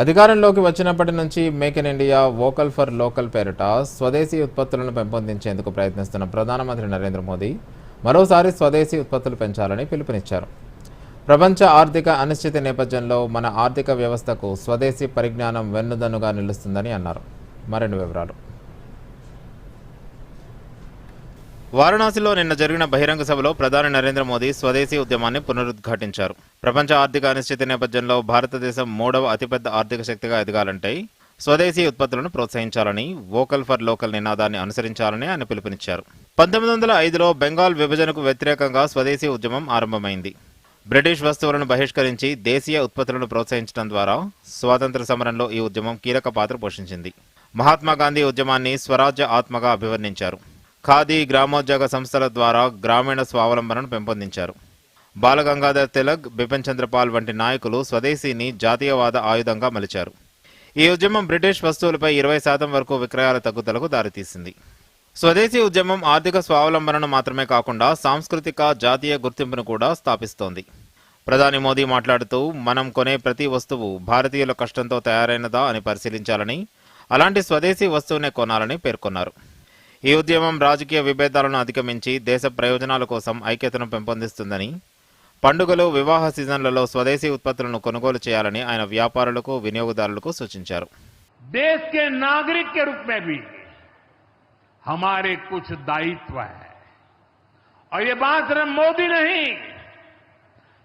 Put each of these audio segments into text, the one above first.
అధికారంలోకి వచ్చినప్పటి నుంచి make in India vocal for local పేరిట స్వదేశీ ఉత్పత్తులను పెంపొందించేందుకు ప్రయత్నిస్తున్న ప్రధానమంత్రి నరేంద్ర మోదీ మరోసారి స్వదేశీ ఉత్పత్తులు పెంచాలని పిలుపునిచ్చారు. ప్రపంచ ఆర్థిక అనిశ్చితి నేపథ్యంలో మన ఆర్థిక వ్యవస్థకు స్వదేశీ పరిజ్ఞానం వెన్నుదన్నుగా నిలుస్తుందని అన్నారు. మరిన్ని వివరాలు. వారణాసిలో నిన్న జరిగిన బహిరంగ సభలో ప్రధాని నరేంద్ర మోదీ స్వదేశీ ఉద్యమాన్ని పునరుద్ఘాటించారు. ప్రపంచ ఆర్థిక అనిశ్చితి నేపథ్యంలో భారతదేశం మూడవ అతిపెద్ద ఆర్థిక శక్తిగా ఎదగాలంటే స్వదేశీ ఉత్పత్తులను ప్రోత్సహించాలని వోకల్ ఫర్ లోకల్ నినాదాన్ని అనుసరించాలని ఆయన పిలుపునిచ్చారు. పంతొమ్మిది వందల ఐదులో బెంగాల్ విభజనకు వ్యతిరేకంగా స్వదేశీ ఉద్యమం ఆరంభమైంది. బ్రిటిష్ వస్తువులను బహిష్కరించి దేశీయ ఉత్పత్తులను ప్రోత్సహించడం ద్వారా స్వాతంత్ర సమరంలో ఈ ఉద్యమం కీలక పాత్ర పోషించింది. మహాత్మా గాంధీ ఉద్యమాన్ని స్వరాజ్య ఆత్మగా అభివర్ణించారు. ఖాదీ గ్రామోద్యోగ సంస్థల ద్వారా గ్రామీణ స్వావలంబనను పెంపొందించారు. బాలగంగాధర్ తిలక్ బిపిన్ చంద్రపాల్ వంటి నాయకులు స్వదేశీని జాతీయవాద ఆయుధంగా మలిచారు. ఈ ఉద్యమం బ్రిటిష్ వస్తువులపై ఇరవై శాతం వరకు విక్రయాల తగ్గుదలకు దారితీసింది. స్వదేశీ ఉద్యమం ఆర్థిక స్వావలంబనను మాత్రమే కాకుండా సాంస్కృతిక జాతీయ గుర్తింపును కూడా స్థాపిస్తోంది. ప్రధాని మోదీ మాట్లాడుతూ మనం కొనే ప్రతి వస్తువు భారతీయుల కష్టంతో తయారైనదా అని పరిశీలించాలని అలాంటి స్వదేశీ వస్తువునే కొనాలని పేర్కొన్నారు. ఈ ఉద్యమం రాజకీయ విభేదాలను అధిగమించి దేశ ప్రయోజనాల కోసం ఐక్యతను పెంపొందిస్తుందని పండుగలు వివాహ సీజన్లలో స్వదేశీ ఉత్పత్తులను కొనుగోలు చేయాలని ఆయన వ్యాపారులకు వినియోగదారులకు సూచించారు देश के नागरिक के रूप में भी हमारे कुछ दायित्व है और ये बात सिर्फ मोदी नहीं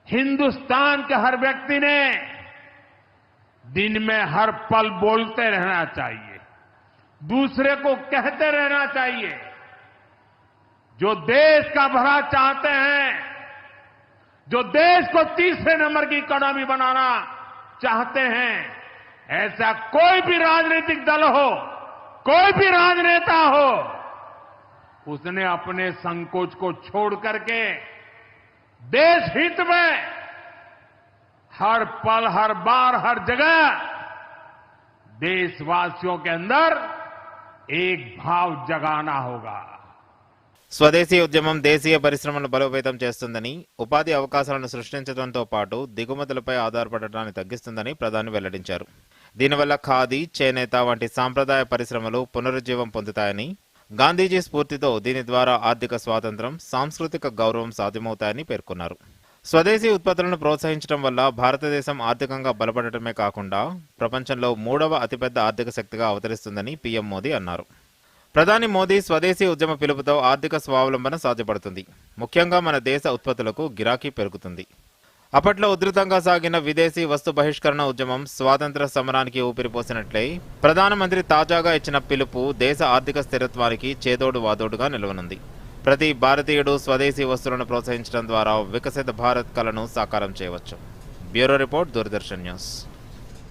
हिंदुस्तान के हर व्यक्ति ने दिन में हर पल बोलते रहना चाहिए दूसरे को कहते रहना चाहिए। जो देश का भला चाहते हैं, जो देश को तीसरे नंबर की इकोनॉमी बनाना चाहते हैं, ऐसा कोई भी राजनीतिक दल हो, कोई भी राजनेता हो, उसने अपने संकोच को छोड़ करके देश हित में हर पल, हर बार, हर जगह देशवासियों के अंदर एक भाव जगाना होगा స్వదేశీ ఉద్యమం దేశీయ పరిశ్రమలను బలోపేతం చేస్తుందని ఉపాధి అవకాశాలను సృష్టించడంతో పాటు దిగుమతులపై ఆధారపడటాన్ని తగ్గిస్తుందని ప్రధాని వెల్లడించారు దీనివల్ల ఖాదీ చేనేత వంటి సాంప్రదాయ పరిశ్రమలు పునరుజ్జీవం పొందుతాయని గాంధీజీ స్ఫూర్తితో దీని ద్వారా ఆర్థిక స్వాతంత్రం సాంస్కృతిక గౌరవం సాధ్యమవుతాయని పేర్కొన్నారు స్వదేశీ ఉత్పత్తులను ప్రోత్సహించడం వల్ల భారతదేశం ఆర్థికంగా బలపడటమే కాకుండా ప్రపంచంలో మూడవ అతిపెద్ద ఆర్థిక శక్తిగా అవతరిస్తుందని పీఎం మోదీ అన్నారు. ప్రధాని మోదీ స్వదేశీ ఉద్యమ పిలుపుతో ఆర్థిక స్వావలంబన సాధ్యపడుతుంది. ముఖ్యంగా మన దేశ ఉత్పత్తులకు గిరాకీ పెరుగుతుంది. అప్పట్లో ఉధృతంగా సాగిన విదేశీ వస్తు బహిష్కరణ ఉద్యమం స్వాతంత్ర సమరానికి ఊపిరిపోసినట్లే ప్రధానమంత్రి తాజాగా ఇచ్చిన పిలుపు దేశ ఆర్థిక స్థిరత్వానికి చేదోడు వాదోడుగా నిలవనుంది. ప్రతి భారతీయుడు స్వదేశీ వస్తువులను ప్రోత్సహించడం ద్వారా వికసిత భారత్ కలను సాకారం చేయవచ్చు. Bureau report Doordarshan news.